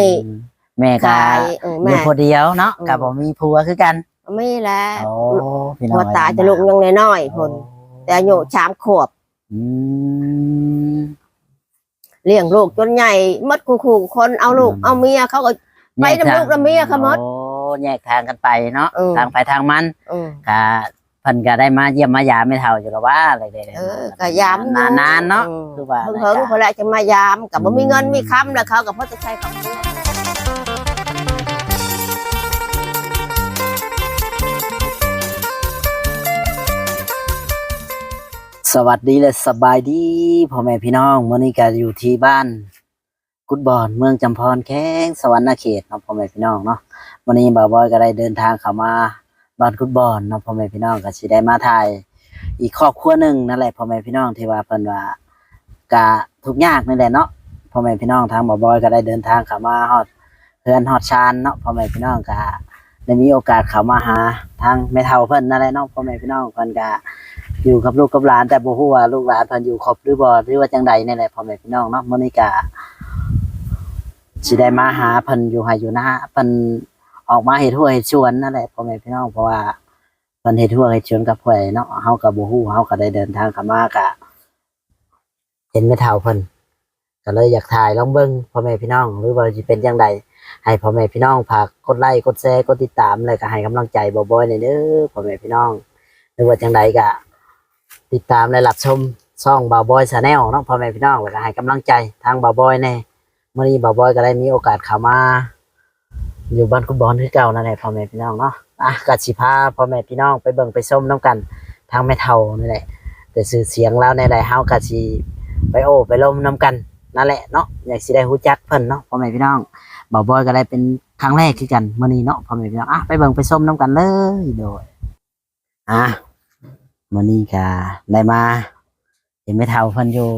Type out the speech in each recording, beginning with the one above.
นี่ แม่ก็กายเอออแม่ยู่คนเดียวเนาะอืมกับบ่มีผัวคือกันไม่แล้วโอ้พี่น้องพอตาจะลุกยังน้อยๆพนแต่อายุสามขวบอืมเลี้ยงลูกจนใหญ่หมดคู่ๆคนเอาลูกอืมเอาเมียเขาก็ ไปนำลูกนำเมียเขาหมดโอ้แยกทางกันไปเนาะเออ ทางไปทางมันอืม ก็ เพิ่นก็ได้มาเยี่ยมมายามไม่เท่าอยู่แล้วว่าอะไรเด้เออก็ยามนานนานๆเนาะอืมคือว่าเพิ่งเพิ่งคนแรกจะมายามกับบ่มีเงินมีคำแล้วเขากับพ่อจะใช้ของตัวสวัสดีและสบายดีพ่อแม่พี่น้องมื้อนี้ก็อยู่ที่บ้าน กุดบอนเมืองจำพรแข้งสวรรณเขตเนาะพ่อแม่พี่น้องเนาะวันนี้บ่าวบอยก็ได้เดินทางเข้ามา บ้านกุดบอนเนาะพ่อแม่พี่น้องก็สิได้มาถ่ายอีกครอบครัวหนึ่งนั่นแหละพ่อแม่พี่น้องที่ว่าเพิ่นว่ากะทุกยากนั่นแหละเนาะพ่อแม่พี่น้องทางบ่บอยก็ได้เดินทางเข้ามาฮอดเฮือนฮอดชานเนาะพ่อแม่พี่น้องก็ได้มีโอกาสเข้ามาหาทางแม่เฒ่าเพิ่นนั่นแหละเนาะพ่อแม่พี่น้องเพิ่นก็อยู่กับลูกกับหลานแต่บ่ฮู้ว่าลูกหลานเพิ่นอยู่ครบหรือบ่หรือว่าจังใดนี่แหละพ่อแม่พี่น้องเนาะมื้อนี้ก็สิได้มาหาเพิ่นอยู่ให้อยู่นะเพิ่น ออกมาเฮ็ดทั่วเฮ็ดสวนนั่นแหละพ่อแม่พี่น้องเพราะว่าเพิ่นเฮ็ดทั่วเฮ็ดสวนกับพ่อยเนาะเฮาก็บ่ฮู้เฮาก็ได้เดินทางเข้ามาก็เห็นแม่เฒ่าเพิ่นก็เลยอยากถ่ายลองเบิ่งพ่อแม่พี่น้อง หรือว่าสิเป็นจังใดให้พ่อแม่พี่น้องฝากกดไลค์กดแชร์กดติดตามแล้วก็ให้กำลังใจบ่บ่อยๆหน่อยเด้อพ่อแม่พี่น้อง หรือว่าจังใดก็ติดตามและรับชมช่องบ่าวบอยชาแนลน้องพ่อแม่พี่น้องแล้วก็ให้กำลังใจทางบ่าวบอยแน่เมื่อนี้บ่าวบอยก็ได้มีโอกาสเข้ามา อยู่บ้านคุณบอลคือเก่านั่นแหละพ่อแม่พี่น้องเนาะอะกัดสิพาพ่อแม่พี่น้องไปเบิ่งไปส้มน้ำกันทางแม่เฒ่านี่แหละ แต่สื่อเสียงแล้วในใดเฮากัดสิไปโอ้ไปล้มน้ำกันนั่นแหละเนาะอยากสิได้ฮู้จักเพิ่นเนาะพ่อแม่พี่น้องบ่าวบอยก็ได้เป็นครั้งแรกคือกันเมื่อนี้เนาะพ่อแม่พี่น้องอะไปเบิ่งไปส้มน้ำกันเลยโดยอะมื่อนี้ก็ได้มาเห็นไม่เท่าเพิ่นอยู่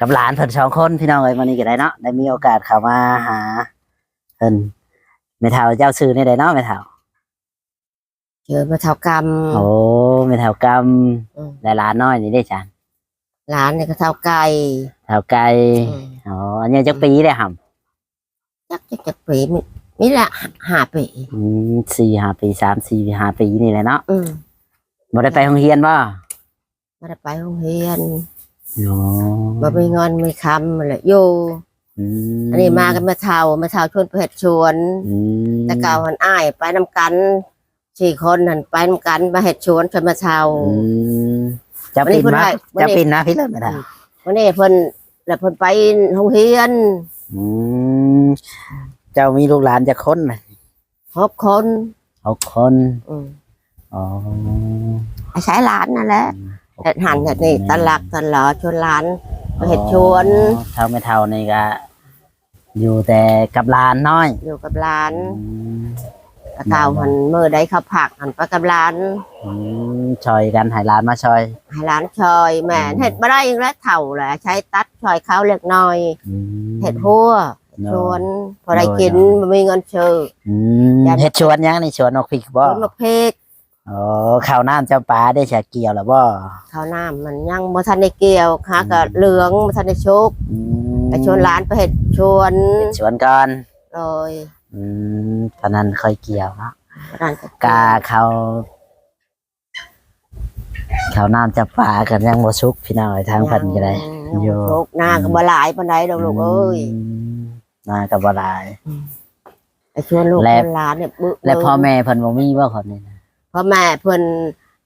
กับหลานเพิ่นสองคนพี่น้องเอ้ยมื่อนี้ก็ได้เนาะได้มีโอกาสเข้ามาหาเพิ่น ไม่เท่าเจ้าซื้อในใดเนาะไม่เท่าเจอมาเท่ากรรม โอ้ไม่เท่ากำอืม ได้หลานน้อยนี่ได้จานหลานเนี่ยก็เท่าไก่เท่าไก่อืมอ๋ออันนี้จักปีได้ห่จักจักจักปีมีมีละห้าปีำอืมสี่ห้าปีสามสี่ห้าปีนี่แหละเนาะอืมบ่ได้ไปโรงเรียนบ่มาได้ไปโรงเรียนโอ้บ่มีเงินมีคำเลยอยู่ อืมอันนี้มากันมาเท่ามาเท่าชวนไปเฮ็ดชวนอืมแต่เก่าหันอ้ายไปนำกันสี่คนหันไปนำกันมาเฮ็ดชวนชวนมาเท่าอืมจะวันนี้ปินเพิ่นมาให้วันนี้จะปินนะพี่เลิศไม่ได้วันนี้เพิ่นแล้วเพิ่นไปโรงเรียนอืมเจ้ามีลูกหลานจะคนน่ะหกคนหกคนอืมอ๋ออาศัยหลานนั่นแหละเฮ็ดหันเฮ็ดนี่ตลักตลอชวนหลานไปเฮ็ดชวนอ๋อเท่าไม่เท่านี่ก็ อยู่แต่กับหลานน้อยอยู่กับหลานอืมแต่เก่าหันมือใดเขาผักหันไปกับหลานอืมชอยกันให้หลานมาชอยให้หลานชอยแม่นเฮ็ดบ่ได้อีกแล้วเฒ่าแหละใช้ตัดชอยเขาเล็กน้อยอืมเฮ็ดหัวชวนพอได้กินบ่มีเงินซื้อ อืมอย่าเฮ็ดชวนยังนี่ชวนนกพริกบ่คนมาเพกอ๋อข้าวน้ำเจ้าปลาได้ฉาเกี่ยวแล้วบ่ข้าวน้ำมันยังบ่ทันได้เกี่ยวขาก็เหลืองบ่ทันได้ชุกอืม ไปชวนหลานไปเฮ็ดชวนเฮ็ดชวนก่อนเลยอืมตอนนั้นค่อยเกี่ยวเนาะร้านกาเขา เขาน้ำจะปลากันยังบ่สุกพี่น้องเอ้ยทางเพันก็ได้ยังอยู่บ่ชุกหน้าก็บ่หลายปานใดดอกลูกเอ้ยมมากับบ่หลาย ไปชวนลูกและ ชวนหลานเนี่ยบึกและเบิ่งพ่อแม่เพิ่นบ่มีบ่คนนี้นะ พ่อแม่เพิ่น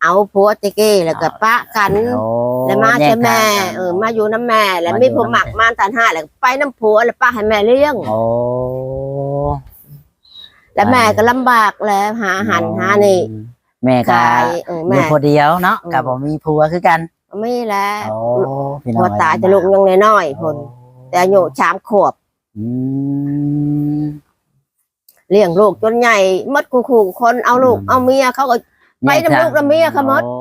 เอาผัวตะกี้แล้วก็ปะกัน โอ้แล้วมาแยใช่กแม่ทางกันเออมาอยู่น้ำแม่ แล้วมามีอยู่ผู้หมักน้ำแม่ม่านตันห้าแล้วไปน้ำผัวแล้วป้าให้แม่เลี้ยง โอ้ แล้วแม่ก็ลำบากแล้วหาอาหันหานี่ แม่ก็กายเอออแม่ยู่คนเดียวเนาะอืมกับบ่มีผัวคือกันไม่แล้วโอ้พี่น้พอองตาจะลุกยังน้อยๆพนแต่อายุสามขวบอืม เลี้ยงลูกจนใหญ่หมดคู่ๆคนเอาลูกอืม เอาเมียเขาก็ ไปนำลูกนำเมียเขาหมด โอ้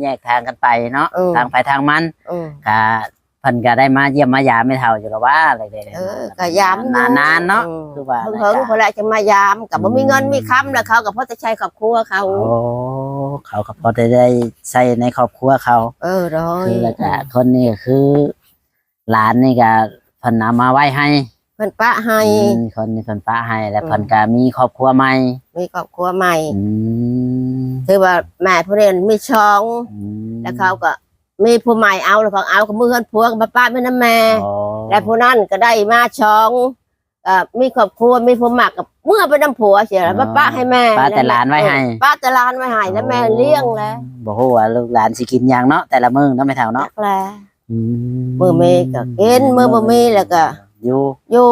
แยกทางกันไปเนาะเออ ทางไปทางมันเออก็เพิ่นก็ได้มาเยี่ยมมายามไม่เท่าอยู่แล้วว่าอะไรเด้เออก็ยามนานนานๆเนาะอืมคือว่าเพิ่งเพิ่งคนแรกจะมายามกับบ่มีเงินมีคำแล้วเขากับพ่อจะใช้ครอบครัวเขา โอ้เขาก็พอได้ได้ใช้ในครอบครัวเขา เออร้อยคือแล้วก็คนนี้ก็คือ หลานนี่ก็เพิ่นเอามาไว้ให้ เพิ่นปะให้อืมคนคนป้าให้แล้วเพิ่นก็มีครอบครัวใหม่มีครอบครัวใหม่อืมคือว่าแม่ผู้เรียนมีช่อง อืมแล้วเขาก็มีผู้ใหม่เอาแล้วเขาเอากับมือเฮือนผัวกับป้าไม่น้ำแม่ อ๋อและผู้นั้นก็ได้มาช่องเอ่อมีครอบครัวมีผู้หมักกับเมื่อไปน้ำผัวเสียแล้วมาป้าให้แม่ป้าแต่หลานไว้ให้เออป้าแต่หลานไว้ให้แล้วแม่เลี้ยงแล้วบ่ฮู้ว่าลูกหลานสิกินหยังเนาะแต่ละมื้อเนาะไม่เท่าเนาะจักแล้ว อื มือมีก็กินมือบ่มีแล้วก็ อยู่อยู่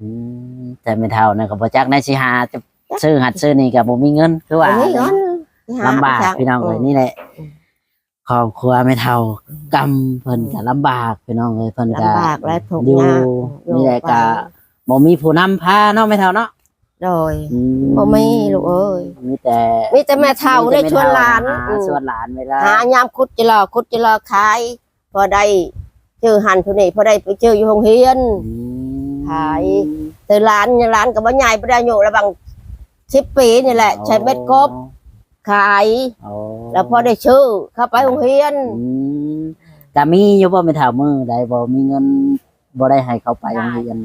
อืมแต่ไม่เท่านั่นก็บ่จักได้สิหาจะซื้อหัดซื้อนี่ก็บ่มีเงินคือว่าบ่มีเงินหลำบากไปจัพี่น้องเอ้ยนี่แหละครอบครัวไม่เท่ากำเพิ่นก็ลำบากพี่น้องเอ้ยเพิ่นก็ลำบากและทุกข์อยู่ยากนี่แหละก็บ่มีผู้นำพาเนาะไม่เท่าเนาะโดยอืบ่มีลูกเอ้ยมีแต่มีแต่แม่เฒ่าในชวนหลานหาชวนหลานเวลาหายามคุดจิรอคุดจิรอขายพอได้เจอหันผู้นี้พอได้ไปเจออยู่โรงเรียนอืม ขายแต่ร้านร้านกับว่าใหญ่ประดายุระบังสิบปีนี่แหละ ใช้เบ็ดกบขาย อ๋อแล้วพอได้ชื่อเข้าไปโรงเรียน อืมก็มีอยู่บ่ไม่เท่ามือใดบ่มีเงินบ่ได้ให้เขาไปโรงเรียน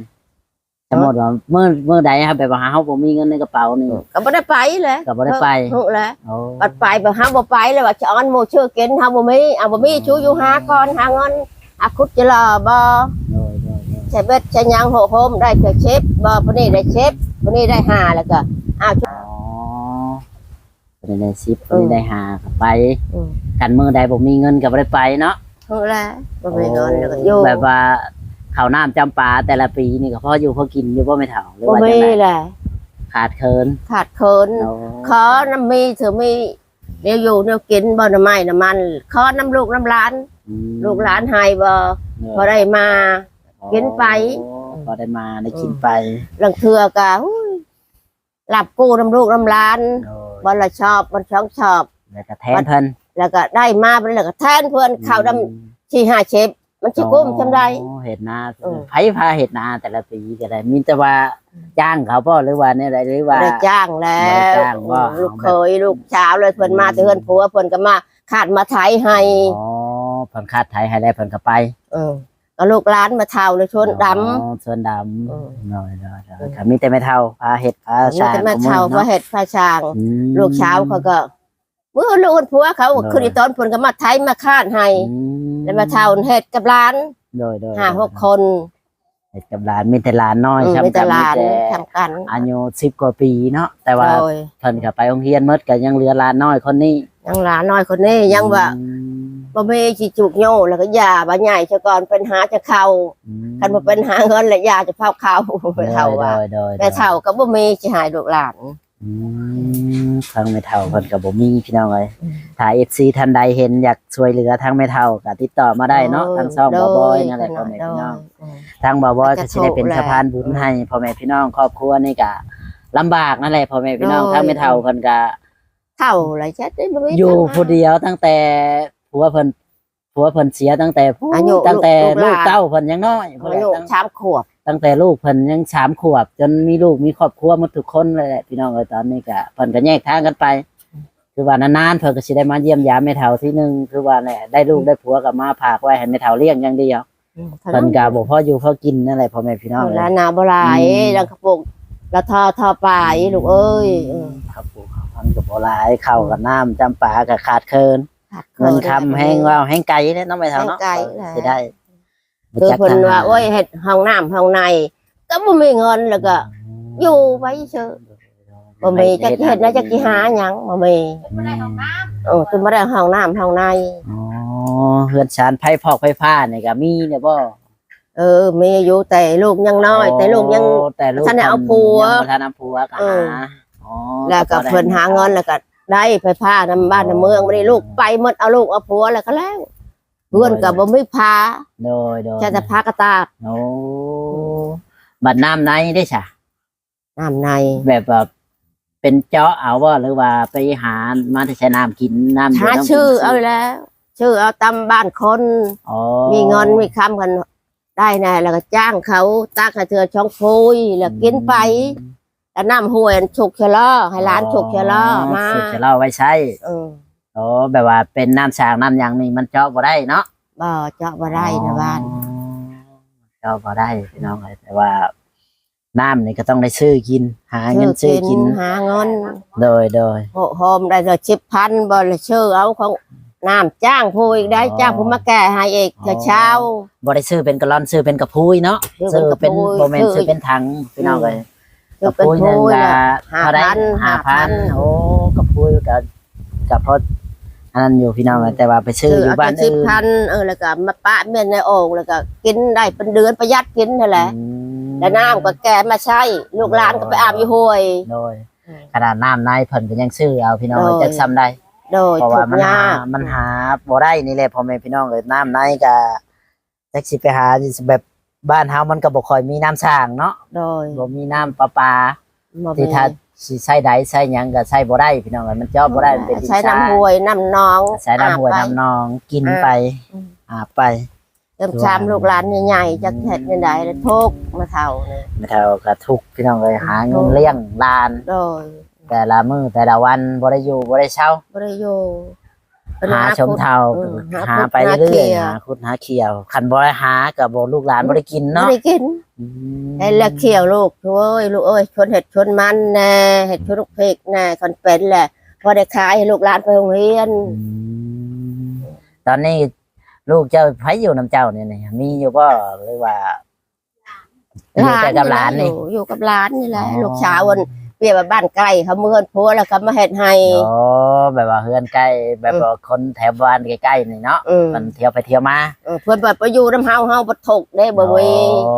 สมมติว่ามื้อมื้อใดครับแบบว่าเฮาบ่มีเงินในกระเป๋านี่ก็บ่ได้ไปเลยก็บ่ได้ไปถูกแล้วโอ้บัดไปบ่ห้าบ่ไปเลยว่าจะเออนโมชื่อเกินห้าบ่มีอะบ่มีชูอยู่หาก่อนหาเงินอาคุดจิรอบ่ ใช้เบ็ดใช้หยังโหโฮมได้แต่เชฟบ่ผู้นี้ได้เชฟผู้นี้ได้ห้าแล้วก็อ้าวอ๋อบ่ได้ได้สิบเออบ่ได้ได้หาก็ไปอืมกันมื้อใดบ่มีเงินก็บ่ได้ไปเนาะถูกแล้วบ่มีเงินแล้วก็อยู่แบบว่าข้าวน้ำจำปาแต่ละปีนี่ก็พออยู่พอกินอยู่บ่ไม่เท่าหรือบ่ว่าจัมีงไดแหละขาดเคินขาดเคินโอ้ขอน้ำมีเถอะมีเดี๋ยวอยู่เดี๋ยวกินบ่น้ำไม้น้ำมันขอน้ำลูกน้ำหลาน อืมลูกหลานให้บ่พอได้มา กินไปโอ้พอได้มาได้กินไปลังเทือก็หุ้ยหลับกู้น้ำลูกน้ำหลานโดยบ่ละชอบบ่ช่องชอบ แล้วก็แทนเพิ่นแล้วก็ได้มาไปแล้วก็แทนเพื่อนข้าวดำที่ห้าเชฟมันสิกุ้มจำได้โอ้เห็ดนาเออไผพาเห็ดนาแต่ละปีก็ได้มีแต่ว่าจ้างเขาบ่หรือว่าเนี่ยอะไรหรือว่าได้จ้างแล้บ่ได้วจ้างว่าลูกเคยลูกสาวเลยเพิ่นมาแต่เพิ่นผัวเพิ่นก็มาขาดมาไถให้อ๋อเพิ่นคาดไทยให้ได้เพิ่นก็ไป เออ ก็ลูกหลานมาเท่าเลยชวนดำ อ๋อส่วนดเออำน้อยๆๆครับมีแต่ไม่เท่าพาเห็ดพานี่สร้างแต่แม่เท่าของพระเห็ดพระช่างอืมลูกเช้าวเขาก็เมื่อลูกผัวเขาเออคือในตอนเพิ่นก็มาไถมาคาดให้อืมแล้วมาเท่าเห็ดกับหลานโดยโดยห้าหกคนเห็ดกับหลานมีแต่หลานน้อยอืมช้ำมีแต่หลานมีแต่ทำกันอายุสิบกว่าปีเนาะแต่ว่าโดยเพิ่นก็ไปโรงเรียนหมดก็ยังเหลือหลานน้อยคนนี้ ยังหลานน้อยคนนี้ยังว่าอืมบ่มีสิจุกโยแล้วก็ยาบ่ใหญ่ซะก่อนเป็นหาจะเข้าอืมคันบ่เป็นหาเงินและยาจะเผาเข้าไปเท่าว่าโดยโดยโดยแม่เท่าก็บ่มีสิหายลูกหลานอืมทางไม่เท่าเพิ่นก็บ่มีพี่น้องเอ้ยอืมถ้า FC ท่านใดเห็นอยากช่วยเหลือทางไม่เท่าก็ติดต่อมาได้เนาะทางช่องบ่บอยนั่นแหละพ่อแม่พี่น้องทางบ่าวบอยก็ก็จะสิได้เป็นโทรแหละสะพานบุญให้พ่อแม่พี่น้องครอบครัวนี่ก็ลำบากนั่นแหละพ่อแม่พี่น้องโดยทางไม่เท่าเพิ่นก็ เท่าไรเช็ดได้บ่มีอยู่ทางผู้เดียวตั้งแต่ผัวเพิ่นผัวเพิ่นเสียตั้งแต่ผู้อายุตั้งแต่ลูลูกกหลานเต้าเพิ่นยังน้อยพุ่นอาแหละยุตั้งสามขวบ ตั้งแต่ลูกเพิ่นยังสามขวบ จนมีลูกมีครอบครัวหมดทุกคนเลยแหละพี่น้องเอ้ยตอนนี้ก็เพิ่นก็แยกทางกันไป คือว่านานๆเพิ่นก็สิได้มาเยี่ยมยามแม่เฒ่าที่หนึงคือว่าแหละได้ลูกได้ผัวก็มาฝากไว้ให้แม่เฒ่าเลี้ยงอย่างเดียวเท่าเพิ่นั้นนก็บ่พออยู่พอกินนั่นแหละพ่อแม่พี่น้องเอ้ร้ายนนาบ่หลายอืมแล้วกระปุกแล้วทอทอปลายลูกเอ้ยเออครับผ มพันกับโบราณเข้ากับน้ำจำปากับขาดเคินขาดเงินคำแห้งว่าวแห้งไก่เนี่ยน้องไม่เท่าเนาะแห้งไก่แหละสิได้คือเพิ่นว่าโอ้ยเฮ็ดห้องน้ำห้องใน ก็บ่มีเงินแล้วก็ อยู่ไว้เฉยบ่มีจักสิเฮ็ดนะจักสิหาหยังบ่มีเออคือบ่ได้ห้องน้ำห้องใน อ๋อเฮือนชานไผ่พอกไผ่ผ้าเนี่ยก็มีเนี่ยบ่เออมีอยู่แต่ลูกยังน้อย แต่ลูกยังโอ้แต่ลูกท่านได้เอาผัวยังบ่ทันเอาผัวก็เออหาอ๋อ แล้วก็เพิ่นหาเงินแล้วก็ได้ไปพานำบ้านนำเมืองบ่ได้ลูกไปหมดเอาลูกเอาผัวแล้วก็แล้วเพื่อนก็บ่มีพาโดยโดยจะจะพากระตากโอ้บัดน้ำในได้ใช่น้ำในแบบแบบเป็นเจาะเอาว่าหรือว่าไปหามาที่ใช้น้ำกินน้ำหาดื่มน้ำชื่อกินเอาแล้ว ชื่อเอาตามบ้านคนอ๋อมีเงินมีคำกันได้แน่แล้วก็จ้างเขาตากให้เธอช่องฟุยแล้วกินไป แล้วน้ำห้วยฉุกเชะลอให้ร้านฉุกเชะลอมาฉุกเชะลอไว้ใช้เออโอ้แบบว่าเป็นน้ำสางน้ำหยังนี่มันเจาะบ่ได้เนาะบ่เจาะบ่ได้นะบ้านอ๋อเจาะบ่ได้พี่น้องเอ้ยแต่ว่าน้ำนี่ก็ต้องได้ซื้อกิน หาเงินซื้อกิน หาเงินโดยโดย โหโฮมได้ก็ชิบพันบ่ละชื่อเอาของน้ำจ้างผู้อีกได้อ๋อจ้างผู้มาแก่ให้อีกอ๋อเช้า บ่ได้ซื้อเป็นกะลอนซื้อเป็นกระพุ้ยเนาะซื้ซื้ออเป็เป็นนกระพุ้ยโบแมนซื้อซื้อเป็นถังพี่น้องเลย คือกระเป็นพุ้ยหนึ่งผู้ก็ละเท่าไร5,000ห้าพัน5,000โอ้กระพุ้ยกับกับพออันนั้นอยู่พี่น้องเลยแต่ว่าไปซื้อซื้ออยู่เอาบ้าแต่นชิบอื่นพันเออแล้วก็มาปะเมียนในโอ่งแล้วก็กินได้เป็นเดือนประหยัดกินนั่นแหละอืมแล้วน้ำก็แก่มาใช้ลูกหลานก็ไปอาบอยู่ห้วยโดยขนาดน้ำในเพิ่นก็ยังซื้อเอาพี่น้องเลยโดยจักซ้ำได้โดยเพราะทุว่ากมันยาหากมันหาบ่ได้นี่แหละพ่อแม่พี่น้องเลยน้ำในก็จักสิไปหาแบบ บ้านเฮามันก็บ่ค่อยมีน้ำสร้างเนาะโดยบ่มีน้ำประปาบ่มีที่ถ้าสิใช้ใดใช้หยังก็ใช้บ่ได้พี่น้องเอ้ยมันจอบบ่ได้มันเป็นดินใช้ทรายน้ำห้วยน้ำหนองใช้น้ำห้วยอาบไปน้ำนองกินอ่า ไปอืมอาบไป เริ่มชามลูกหลานใหญ่ๆจะเห็ดยังไงแล้วทุกข์มาเท่าเนี่ยไม่เท่าก็ทุกข์พี่น้องเอ้ยหาเงินโอ้เลี้ยงหลาน โดยแต่ละมื้อแต่ละวันบ่ได้อยู่บ่ได้เช้าบริโย หาชมเท่าอืมหาหาไปหาเรื่อยเขียๆหาคุดหาเขียวคันบ่ได้หาก็บ่ลูกหลานบ่ได้กินไม่เนาะได้กินอืมไอ้เลือกเขียวลูกโอ้ยลูกเอ้ยชนเห็ดชนมันแน่เห็ดชนลูกเพกแน่คนเป็นแหละพอได้ขายให้ลูกหลานไปโรงเรียนอืมตอนนี้ลูกเจ้าไผอยู่นํเจ้าเนี่ยนี่มีอยู่บ่หรือว่าอยู่แต่กับหลานนี่ อยู่อยู่กับหลานนี่แหละอ๋อ ลูกสาววัน เปรียบว่าบ้านใกล้เขาเมื่อนพัวแล้วก็มาเห็ดให้อ๋อแบบว่าเฮือนใกล้แบบว่าคนแถวบ้านใกล้ๆนี่เนาะอืม มันเที่ยวไปเที่ยวมาเออเพื่อนแบบไปอยู่น้ำเฮาเฮาบ่ถกได้บ่มีอ๋อ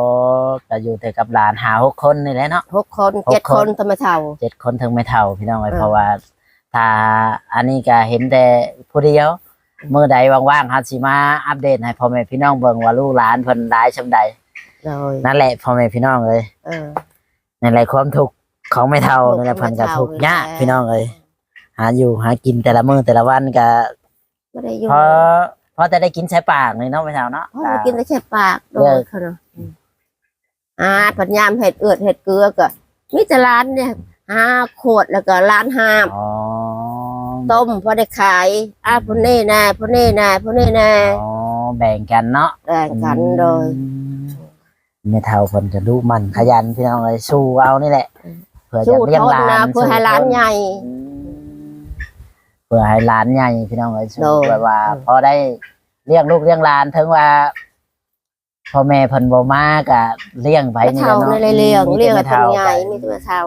ก็อยู่แต่กับหลานหาหกคนนี่แหละเนาะ หกคนหกเจ็ดคคนนทำไมเท่า เจ็ดคนถึงไม่เท่าพี่น้องเลยเออ เพราะว่าถ้าอันนี้ก็เห็นแต่ผู้เดียวเมื่อใดว่างๆฮัสิมาอัปเดตให้พ่อแม่พี่น้องเบิ่งว่าลูกหลานเพิ่นได้ชำใดโดยนั่นแหละพ่อแม่พี่น้องเลยเออนั่นแหละความทุกข์ ของไม่เท่าทุกข์นั่นแหละเพิ่นก็ของไม่เฒ่าทุกข์ยากแหละพี่น้องเลยหาอยู่หากินแต่ละมื้อแต่ละวันก็ไม่ได้อยู่พอพอแต่ได้กินใช้ปากเลยเนาะไม่เท่าเนาะ เพราะว่ากินได้แค่ปากโดเลิยกเขาเนาะอืมอ่าปัญญามเห็ดเอือดเห็ดเกลือก็มีแต่ร้านเนี่ยห้าขวดแล้วก็ร้านห้าม อ๋อต้มพอได้ขายอ่าพวกนี้แน่พวกนี้แน่พวกนี้แน่อ๋อแบ่งกันเนาะแบ่งกันโดย ไม่เท่าคนจะดูมันขยันพี่น้องเลยสู้เอานี่แหละอืม เพื่อจะสู้เลี้ยงทนหลานะนเพื่อให้ร้านใหญ่อืมเพื่อให้หลานใหญ่พี่น้องเลยสู้โดย แบบว่าอืมพอได้เลี้ยงลูกเลี้ยงหลานถึงว่าพ่อแม่เพิ่นบ่มาก็เลี้ยงไปไม่นี่แหเท่าละเนาะในเลยเลี้ยงมีแต่เลี้ยงให้ไม่เป็นเท่าใหญ่มีแต่ไม่เท่า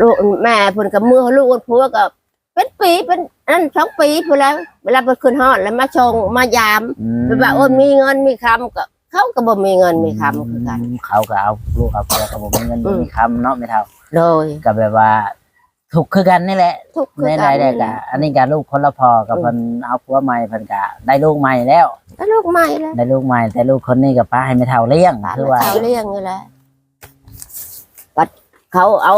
ลูกแม่เพิ่นกับมือลูกคนผัวกับเป็นปีเป็นนั่นสองปีพอแล้วเวลาเพิ่นขึ้นฮอดแล้วมาชงมายาม อืม แบบว่าโอ้ยมีเงินมีคำก็ เขาก็บ่มีเงินมีคำคือกัน เขาก็เอาลูกเอาเพื่อก็บ่มีเงินบ่อืมมีคำเนาะไม่เท่าโดยก็แบบว่าถูกคือกันนี่แหละทุกข์คือในกัรายนได้ก็อันนี้ก็ลูกคนละพอกับอืมเพิ่นเอาผัวใหม่เพิ่นก็ได้ลูกใหม่แล้วแล้วลูกใหม่แล้วได้ลูกใหม่แต่ลูกคนนี้กับป้าให้ไม่เท่าเลี้ยงป้าคือมาว่าเท่าเลี้ยงนี่แหละบัดเขาเอา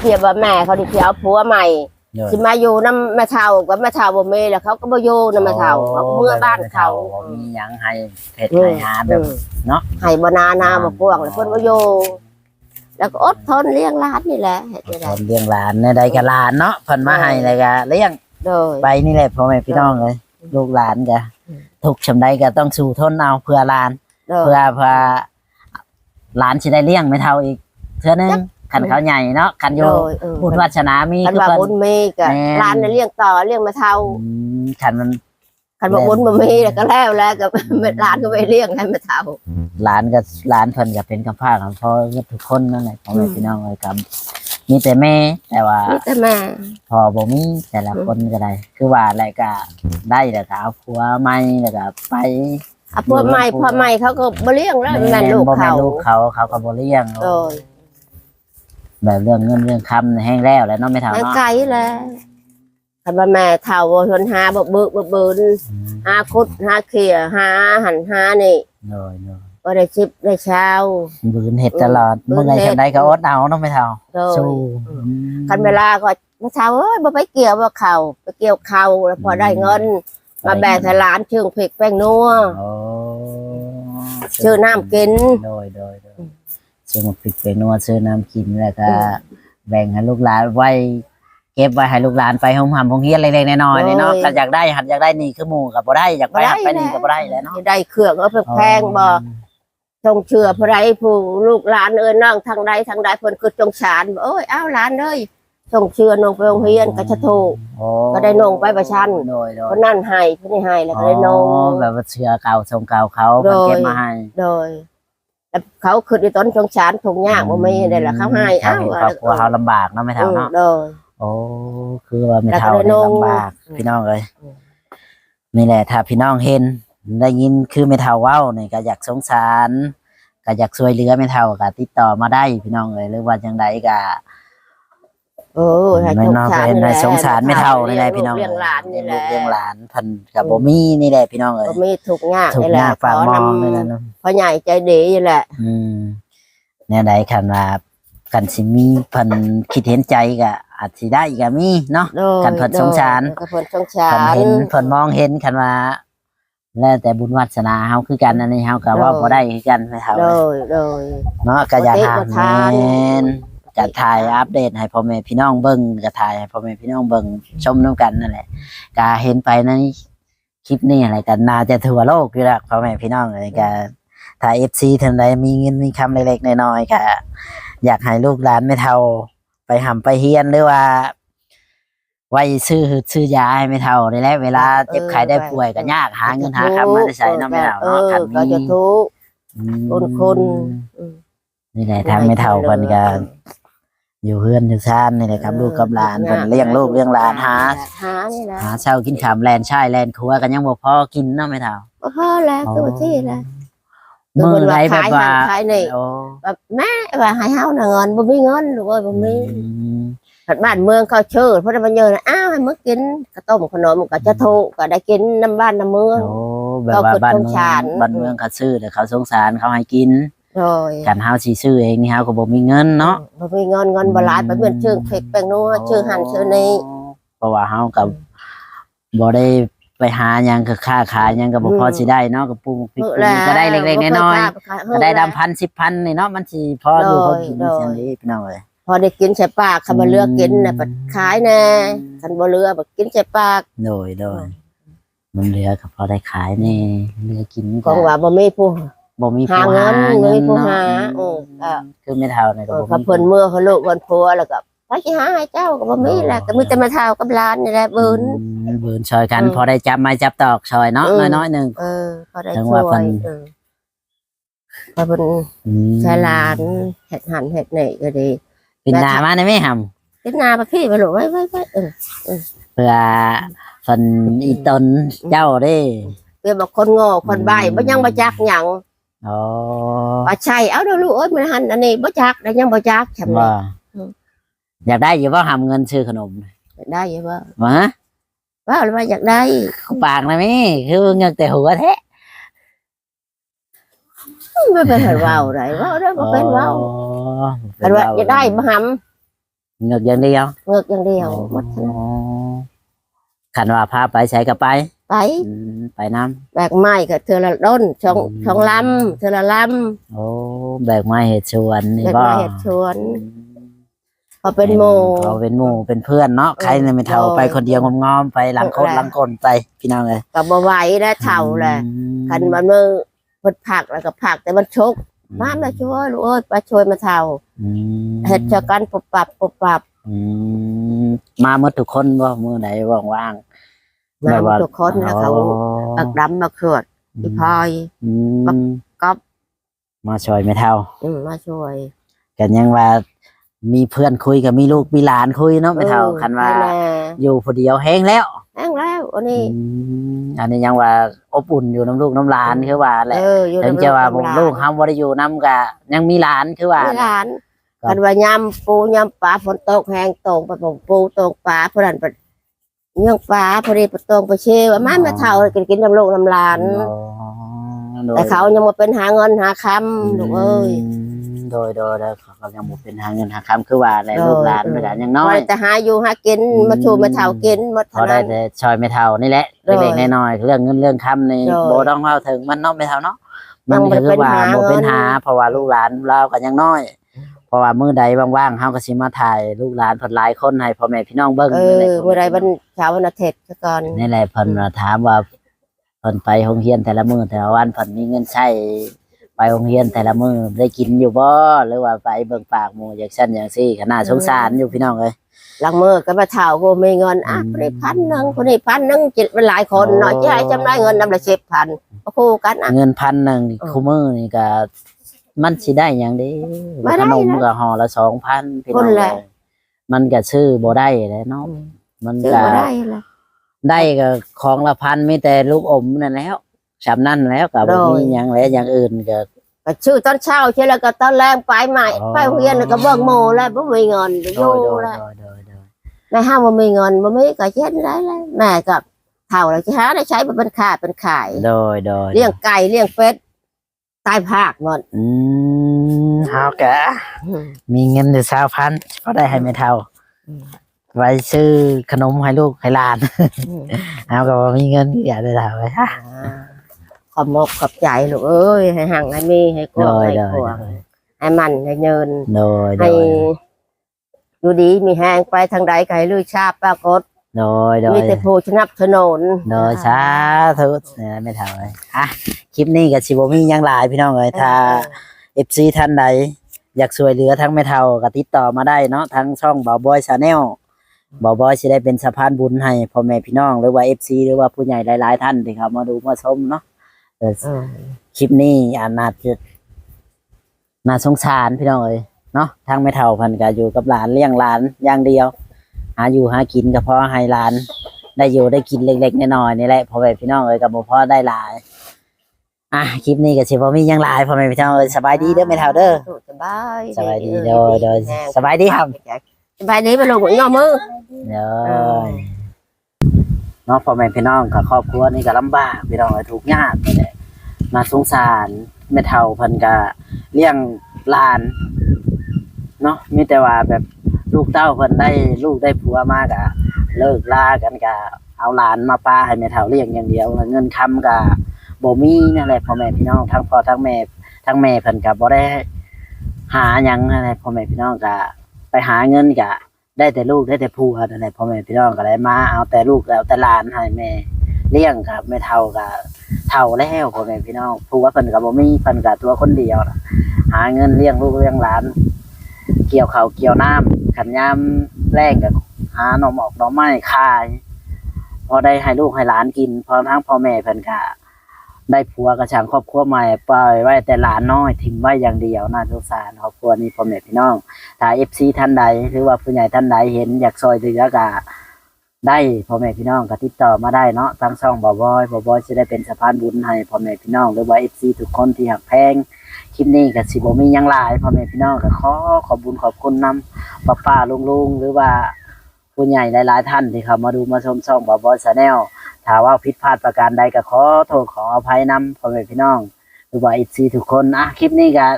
เปรียบว่าแม่เขาดิเอาผัวใหม่โดย สิมาอยู่นำแม่เฒ่ากับแม่เฒ่าบ่มีแล้วเขาก็บ่อยู่นำแม่เฒ่าเขาก็เมื่อบ้านเขาบ่มีหยังให้เฮ็ดให้หาแบบอืมเนาะให้บ่นานาบ่กว้างแล้วเพิ่นบ่อยู่แล้วก็อดทนเลี้ยงหลานนี่แหละเฮ็ดจังได๋คนเลี้ยงหลานในใดก็หลานเนาะเพิ่นมาให้แล้วก็เลี้ยงโดยไปนี่แหละพ่อแม่พี่น้องเลยลูกหลานก็อืมทุกชำใดก็ต้องสู้ทนเอาเพื่อหลานโดยเพื่อเพื่อหลานสิได้เลี้ยงไม่เท่าอีกเทื่อนึง คันเขาใหญ่เนาะคันอโดยู่ยเออ บุญวัฒนามีคันคือว่าเพิ่นบุญมีก็แม่นหลานน่ะเลี้ยงต่อเลี้ยงแม่เฒ่าอืมคันมัน คันว่าบุญบ่มีแล้วก็แล้วแล้วก็หลานก็ไปเลี้ยงให้แม่เฒ่า หลานกับหลานเพิ่นก็เป็นกำพร้าของพ่อทุกคนนั่นแหละพ่อแม่อืม พี่น้องเลยครับมีแต่แม่แต่ว่ามีแต่แม่ พ่อบ่มีแต่ละคนก็ได้ คือว่าอะไรก็ได้แล้วก็เอาผัวใหม่แล้วก็ไปอะพ่อใหม่พ่อใหม่เขาก็บ่เลี้ยงแล้วแม่นลูกบ่แม่เขานลูกเขาเขาก็บ่เลี้ยงโดย แบบเรื่องเงินเรื่องคำแห้งแล้วแหล้วเนาะไม่เท่าทางเนาะไกลแล้วคันว่าแม่เฒ่าบ่ทนหาบ่เบิกบ่เบินอืมหาคุดหาเขียหาหันหานี่โดยโดยบ่ได้ชิบได้เช้า บืนเห็ดตลอดบืนเมื่อไงเฮ็ดทำได้ก็อดเอาเนาะไม่เท่าโดย สู้คันเวลาก็แม่เฒ่าเอ้ยบ่ไปเกี่ยวบ่เข้าไปเกี่ยวเข้าแล้วพอได้เงิน มาแบ่งให้หลานชื่อพริกแป้งนัว โอ้ชื่อน้ำกิน โดยโดยโดย ซื้อมาปิดไปนัวซื้อน้ำกินแล้วก็แบ่งให้ลูกหลานไว้ เก็บไว้ให้ลูกหลานไปห้องหำห้องเฮียนเล็กๆน้อยๆนี่เนาะก็อยากได้หัดอยากได้นี่คือหมู่กับบ่ได้อยากไปหัดไปนี่ก็บ่ได้แล้วเนาะได้เครื่องเอาไปแพงบ่ทรงเชื่อพระไรผู้ลูกหลานเอ้ยน้องทางใดทางใดเพิ่นคือจงฉานโอ้ยอ้าวหลานเอ้ยทรงเชื่อนงไปโรงเรียนก็จะถูกก็ได้นงไปประชันโดยโดเพราะนั่นให้เพิ่นให้ให้แล้วก็ได้นงแบบว่าเชื่อเก่าทรงเก่าเขาเพิ่นเก็บมาให้โดย แล้วเขาคือในต้นจงฉานถูกยากบ่มีได้ละเขาให้ถ้าอ้าวเห็นครอบครัวเขาลำบากเนาะไม่เท่าเนาะโดยโอ้คือว่าไม่แล้วก็เท่าได้เนี่ยลงลำบากอืมพี่น้องเลยอืมนี่แหละถ้าพี่น้องเห็นได้ยินคือไม่เท่าเว้าเนี่ยก็อยากสงสารก็อยากช่วยเหลือไม่เท่าก็ติดต่อมาได้พี่น้องเลยหรือว่าจังใดก็ เออให้ไม่สงนอกสารเป็นนี่แหให้ละสงสารไม่เท่านี่แหละพี่น้องเลี้ยงหลานนี่แหลูละกเลี้ยงหลานเพันกับบ่มีนี่แหละพี่น้องเอ้ยก็มีทุกข์ยากถูกนี่แหละยากขฝากอมนองนี่แหละเนาะำพ่อใหญ่ใจดีนี่แหละ อืมเนี่ยใดคันว่ากันสิมีเพิ่นคิดเห็นใจก็อาจสิได้ก็มีเนาะโดยกันเพิ่นสงสารโดยกันเพิ่นสงสาเพิ่นรเห็นเพิ่นมองเห็นคันว่าแล้วแต่บุญวาสนาเฮาคือกันอันนี้เฮาก็ว่าโดยบ่ได้คือกันไม่เท่าโดยโดยเนาะก็อยากหาปกติบ่ทานแม่น ก็ถ่ายอัปเดตให้พ่อแม่พี่น้องเบิ่งก็ถ่ายให้พ่อแม่พี่น้องเบิ่งชมนํกันนั่นแหละก็เห็นไปในคลิปนี้อะไรกันน่าจะทั่วโลกอยู่แล้วพ่อแม่พี่น้องเลยก็ถ้า FC ท่านใดมีเงินมีคำเล็กๆน้อยๆก็อยากให้ลูกหลานไม่เท่า ไปหำไปเฮียนหรือว่าไว้ซื้อซื้อยาให้ไม่เท่านี่แหละเวลาเจ็บไข้ได้ป่วยก็ยากหาเงินหาคำมาได้ใช้เนาะไม่เท่าเอเนาะอคันก็มีจะทุกข์อืมคนคนอืมนี่แหละทางไม่เท่าเพิ่นก็ อยู่เฮือนอยู่ชานนี่แหละครับ ลูกกับหลานเพิ่นเลี้ยงลูกเลี้ยงหลานหาหานี่แหละหาเช้ากินขามแลนชายแลนครัวกันยังบ่พอกินเนาะไม่เท่าบ่พอแล้วคือว่าที่แล้วมือไรแบบว่าขายนี่โอ้แบบแม่ว่าให้เฮาน่ะเงินบ่มีเงินลูกเอ้ยบ่มีอืมผัดบ้านเมืองเขาเชิดเพราะมันเยอะนะอ้าวให้มึงกินกระต้มขนมก็จะถูกก็ได้กินน้ำบ้านน้ำเมืองโอ้แบบว่าก็คือบ้านสงเมือสางรบ้านเมืองเขาซื้อแต่เขาสงสารเขาให้กิน โดยกันเฮาสิซื้อเองนี่เฮาก็บ่มีเงินเนาะบ่มีเงินเงินบ่หลายไปเปนชื่อเค้กแป้งนัวชื่อหันชื่อนี้เพราะว่าเฮากับบ่ได้ไปหาหยังก็ค้าขายหยังก็บ่พออืมสิได้เนาะก็ปลูกพริกปลูกก็ได้เล็กๆน้อยๆก็ได้ดำพันสิบพันนี่เนาะมันสิพออยู่พอกินโดยจังนี้พี่น้องเอ้ยพอได้กินใส่ปากคันบ่เลือกกินน่ะปัดขายแน่คันบ่เลือกบ่กินใส่ปากโดยโดยมันเหลือก็พอได้ขายแนี่เหลือกินของว่าบ่มีผู้ บ่มีหาผู้เงินบ่มีผู้เนาะหาเออก็คือไม่เท่านี่ก็เออบ่เขามีเพิ่นเมื่อเขาลูกเพิ่นผัวแล้วก็ไปสิหาให้เจ้าก็บ่มีแหละก็มีแต่มาเท่ากับหลานนี่แหละเบิ่น อืมเบิ่นช่วยกัน อืมพอได้จับไม้จับตอกช่วยเนาะอืม น้อยๆหนึง เออพอได้ถึงช่วว่าเพิ่ยน เออพอเพิ่นอืมใช้หลานเฮ็ดหันเฮ็ดนี่ก็ดี ปินหน้ามาได้ไหมหำติดหน้าไปพี่ไปลูกไว้ไว้ไว้เออเพื่อเพิ่นอีตนเจ้าเด้เปรียบบอกคนโง่คนใบ้บ่ยังบ่จักหยัง อ๋อว่าใช่เอาเด้อลูกเอ้ยมันหันอันนี้บ่จักแล้วยังบ่จักใช่ไหมว่าอืมอยากได้อยู่ว่าหำเงินซื้อขนมได้อยู่บ่วะว่าแล้วว่าอยากได้เขาปากนะมี่คือเงินแต่หัวแท้ไม่เป็นให้เว้าได้เว้าได้บ่เป็นเว้าอ๋อคันว่าอยากได้บ่หำเงินอย่างเดียว เงือกอย่างเดียวหมดอ๋อ ขันว่าพาไปใช้กับไป ไปอืมไปน้แบกไม้ก็เทื่อละต้นช่องอืมช่องลำเทื่อละลำโอ้แบกไม้เห็ดชวนำนี่แบกบ่ไม้เฮ็ดสวนพอเป็นหมู่เขาเป็นหมู่เป็นเพื่อนเนาะเออใครเนี่ยไม่เท่าโอ้ยไปคนเดียวงอมๆไปหลังคนเออหลังคนไปพี่น้องเลยก็บ่ไหวแล้วเฒ่าแหละอืมคันมันมือเพิ่นผักแล้วก็ผักแต่มันชกมามาช่วยลูกเอ้ยมาช่วยมาเฒ่าอืมเฮ็ดชะกันปุบปับปุบปับอืม มาหมดทุกคนบ่มือไหนว่างมาแบบว่าทุกคนแล้วเขาอ๋ออักดำมาขวดพี่พลอยอืมก๊อฟมาช่วยไม่เท่าอืมมาช่วย กันยังว่ามีเพื่อนคุยกับมีลูกมีหลานคุยเนาะไม่เท่าออคันว่าไปแน่อยู่ผู้เดียวแห้งแล้วแห้งแล้วอันนี้อืมอันนี้ยังว่าอบอุ่นอยู่น้ำลูกน้ำหลานคือว่าแหละเอออยู่ถึงในจะว่าโรงลูกเฮาบ่ได้อยู่นํกะยังมีหลานคือว่ามีหลาน ครับคันว่ายำปูยำปลาฝนตกแห้งตรงไปปงปูตรงปลาเพราะนั้นไปยังปลาพอดีไปตรงไปเชว่ามามาเฒ่ากินกินน้ำลูกน้ำหลานอ๋อโดยแต่เขายังมาเป็นหาเงินหาคำลูกเอ้ยมโดยโดยโดยเขายังบ่เป็นหาเงินหาคำคือว่าแหละโดยลูกหลานมันก็ยังน้อพอยแต่หาอยู่หากินอืมมาชูมาเฒ่ากินหมดพอเท่าได้นั้นแต่ช่วยไม่เท่านี่แหละโดยเล็กๆน้อยๆเรื่องเงินเรื่องคำนี่โดยโบต้องเล่าถึงมันเนาะไม่เท่าเนาะมันยังบ่ก็คือว่าเป็นหาโบเป็นหาเงินเพราะว่าลูกหลานเราก็ยังน้อยเพ ราะว่ามื้อใดว่างๆเฮาก็สิมาถ่ายลูกหลานเพิ่นหลายคนให้พ่อแม่พี่น้องเบิ่งเอนี่แหละอเมื่อไรวันเช้าวันอาทิตย์ซะก่อนนี่แหละเพิ่นมาถามว่าเพิ่นไปโรงเรียนแต่ละมื้อแต่ละวันเพิ่นมีเงินใช้ไปโรงเรียนแต่ละมื้อได้กินอยู่บ่หรือว่าไปเบิ่งปากหมู่อย่างซั่นอย่างซี่ก็น่าสงสารอยู่พี่น้องเอ้ยหลังมือก็มาเท่าบ่มีเงินอะอืมคนนี้พันหนึ่งคนนี้พันหนึ่งจิตมันหลายคนหน่อยโอ้จะให้จำได้เงินนำละสิบพันก็คู่กันอะเงินพันหนึ่งเออคู่มื้อนี่ก็ มันสิได้หยังเด้ไม่ได้ขนมนะก็ห่อละ2,000พี่น้องคนละ เอ้ยมันก็ซื้อบ่ได้แหล้วเนาะมันซื้อก็มาได้ละ ได้ก็ของละพันมีแต่ลูกอมนั่นแล้วสำนั่นแล้วก็บ่มีหยังแล้วอย่างอื่นก็ ก็ชื่อตอนเช้าใช่แล้วก็ตอนแรงไปใหม่อ๋อ ไปโรงเรียนแล้วก็เบิ่งโมแล้วบ่มีเงินอโดยู่ยโดยแล้วโดยโดยโดยแม่ห้ามบ่มีเงินบ่มีก็เฮ็ดได้เลยแม่ก็เท่าแล้วสิหาได้ใช้บ่เป็นค่าเป็นขาย โดยโดยเลี้ยงไก่เลี้ยงเป็ด ตายภาคหมดอืมเฮาก็มีเงินอยู่20,000พอได้ให้แม่เฒ่าอืมไว้ซื้อขนมให้ลูกให้หลานเฮาก็บ่มีเงินอยากได้เฒ่าไว้ฮะ ขอบมกขอบใจลูกเอ้ยให้หังให้มีให้กโดวางยให้โดยกวางให้มันให้เยินโดยโดให้ยอยู่ดีมีแหงไปทางใดก็ให้ลือชาบปรากฏ โดยโดมียแต่ผู้ชนับสนุนโดยสาธุเนี่ยไม่เท่าเลยอะคลิปนี้ก็สิบ่มีหยังหลายพี่น้องเอ้ยถ้า FC ท่านใดอยากช่วยเหลือทั้งแม่เฒ่าก็ติดต่อมาได้เนาะทั้งช่องบ่าวบอยชาแนลบ่าวบอยสิได้เป็นสะพานบุญให้พ่อแม่พี่น้องหรือว่า FC หรือว่าผู้ใหญ่หลาย ๆ ท่านที่เขามาดูมาชมเนาะเออเออคลิปนี้อาน่าจะน่าสงสารพี่น้องเอ้ยเนาะทางแม่เฒ่าเพันก็อยู่กับหลานเลี้ยงหลานอย่างเดียว หาอยู่หากินก็พอให้หลาน ได้อยู่ได้กินเล็กๆน้อยๆนี่แหละพ่อแม่พี่น้องเอ้ยก็บ่พอได้หลายอะคลิปนี้ก็สิบ่มีหยังหลายพ่อแม่พี่น้องเอ้ยสบายดีเด้อแม่เฒ่าเด้อสบายสบายดีเอโดอยโดยแห้งสบายดีครับสบายดีมาลงย่อมือเด้อเนาะพ่อแม่พี่น้องกับครอบครัวนี่ก็ลำบากพี่น้องเอ้ยทุกข์ยากนี่แหละน่าสงสารแม่เฒ่าเพิ่นก็เลี้ยงหลานเนาะมีแต่ว่าแบบ ลูกเต้าเพิ่นได้ลูกได้ผัวมากอะเลิกลากันกะเอาหลานมาป้าให้แม่เฒ่าเลี้ยงอย่างเดียว เงินคำกะบ่มีนั่นแหละพ่อแม่พี่น้องทั้งพ่อทั้งแม่ทั้งแม่เพิ่นกะบ่ได้ หาหยังนั่นแหละพ่อแม่พี่น้องกะไปหาเงินกะได้แต่ลูกได้แต่ผัวนั่นแหละพ่อแม่พี่น้องก็เลยมาเอาแต่ลูกแล้วแต่หลานให้แม่เลี้ยงกับแม่เฒ่ากะเฒ่าแล้วพ่อแม่พี่น้องผัวเพิ่นก็บ่มีเพิ่นกะตัวคนเดียวหาเงินเลี้ยงลูกเลี้ยงหลาน เกี่ยวเขาเกี่ยวน้ำขันยามแรกกับหาหน่อหมอกหน่อไม้ขาย พอได้ให้ลูกให้หลานกิน พอทั้งพ่อแม่เพิ่นก็ได้ผัวกระชังครอบครัวใหม่ปล่อยไว้แต่หลานน้อยทิ้งไว้อย่างเดียวน่าสงสารครอบครัวนี้พ่อแม่พี่น้องถ้าเอฟซีท่านใด หรือว่าผู้ใหญ่ท่านใดเห็นอยากซอยเหลือก็ได้พ่อแม่พี่น้องก็ติดต่อมาได้เนาะทางช่องบ่าวบอยบ่าวบอยจะได้เป็นสะพานบุญให้พ่อแม่พี่น้องหรือว่าเอฟซีทุกคนที่หักแพง คลิปนี้กับสิบมียังหลายพ่อแม่พี่น้องก็ขอขอบคุญขอบคุณนำป้าป้าลุงลุงหรือว่าผู้ใหญ่หลาย ๆ ท่านที่เข้ามาดูมาชมช่องบอบอชาแนลถ้าว่าผิดพลาดประการใดก็ขอโทษขออภัยนำพ่อแม่พี่น้อง หรือว่าอีซีทุกคนอะคลิปนี้กับ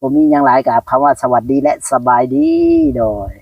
ผมียังหลายกับคำว่าสวัสดีและสบายดีโดย